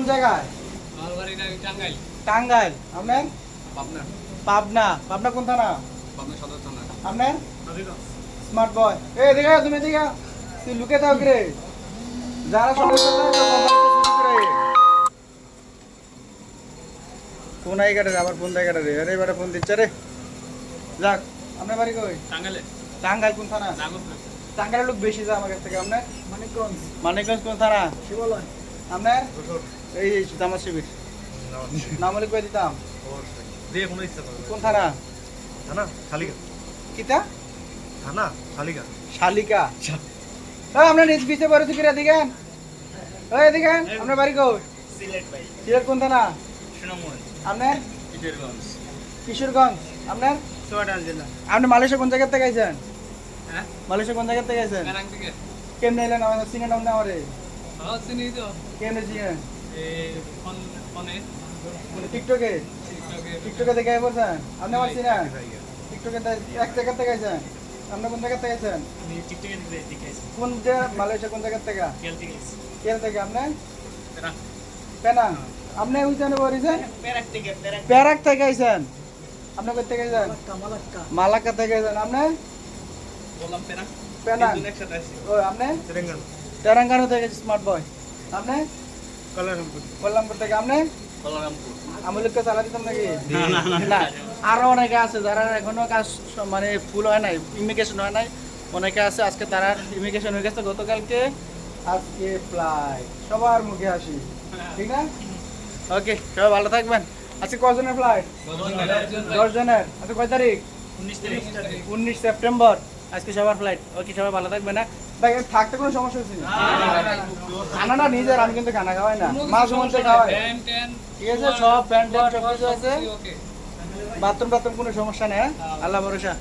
কোন জায়গায়? আমার টাঙ্গাইল। টাঙ্গাইল। আপনার? পাবনা। পাবনা। পাবনা কোন থানা? পাবনা সদর থানা। আপনার? Smart boy. এ দেখা তুমি দেখা তুই লুকে থাক রে। যারা করে। ফোন আবার ফোন দেয় কাটে রে? আরে এবারে ফোন দিচ্ছে রে। যাক আপনার বাড়ি কই? টাঙ্গাইলে। টাঙ্গাইল কোন থানা? টাঙ্গাইলের লোক বেশি যায় আমার কাছ থেকে। আপনার? মানিকগঞ্জ। মানিকগঞ্জ কোন থানা? শিবালয়। আপনার? এই জামাত শিবির। নাম লিখ করে দিতাম। দিয়ে কোনো ইচ্ছা করবে কোন থানা? থানা? শালিকা। কিতা? থানা? শালিকা। শালিকা। হ্যাঁ আপনার নিজ বিচে পড়েছে কিরা দিকেন ওই দিকেন আপনার বাড়ি কই? সিলেট ভাই। সিলেট কোন থানা? সুনামগঞ্জ আপনার? কিশোরগঞ্জ। কিশোরগঞ্জ। আপনার? চুয়াডাঙ্গা জেলা। আপনি মালয়েশিয়া কোন জায়গা থেকে আইছেন? হ্যাঁ? মালয়েশিয়া কোন জায়গা থেকে আইছেন? কেমনে এলেন? আমাদের সিঙ্গা নাম না আমারে। হ্যাঁ চিনি তো। কেমনে চিনেন? ফোন মানে টিকটকে? টিকটকে। টিকটকে দেখে বলছেন? আপনি আমার চিনেন? টিকটকে এক জায়গা থেকে আইছেন? আপনি কোন জায়গা থেকে আইছেন? আমি টিকটকে দেখে দেখাইছি কোন মালয়েশিয়া কোন জায়গা থেকে? গেল থেকে কেন থেকে আপনি? পেরা পেনাং। বলিছেন পেরাক থেকে পেরাক। প্যারাক থেকে আইছেন? আপনি কোথা থেকে আইছেন? মালাক্কা থেকে আইছেন। আপনি? বললাম পেরাক। পেনাং। তিনজন একসাথে আসছি ও আপনি? তেলেঙ্গানা। তেলেঙ্গানা থেকে স্মার্ট বয় আপনি? কল্যাণপুর কল্যাণপুর থেকে আপনি? বলরামপুর আমলিককে চালা দিতাম নাকি? না আরও অনেকে আছে যারা এখনও কাজ মানে ফুল হয় নাই ইমিগ্রেশন হয় নাই অনেকে আছে আজকে তারা ইমিগ্রেশন হয়ে গেছে গতকালকে আজকে ফ্লাইট সবার মুখে হাসি। ঠিক না? ওকে সবাই ভালো থাকবেন। আজকে কজনের ফ্লাইট দশ জনের আজকে কয় তারিখ? উনিশ সেপ্টেম্বর। আজকে সবার ফ্লাইট ওকে সবাই ভালো থাকবে না? ভাই থাকতে কোনো সমস্যা হচ্ছে না খানা না নিজের আমি কিন্তু খানা খাওয়াই না। মা সমস্যা খাওয়াই। ঠিক আছে সব প্যান্ট ট্যান্ট সব কিছু আছে। বাথরুম বাথরুম কোনো সমস্যা নেই হ্যাঁ? আল্লাহ ভরসা।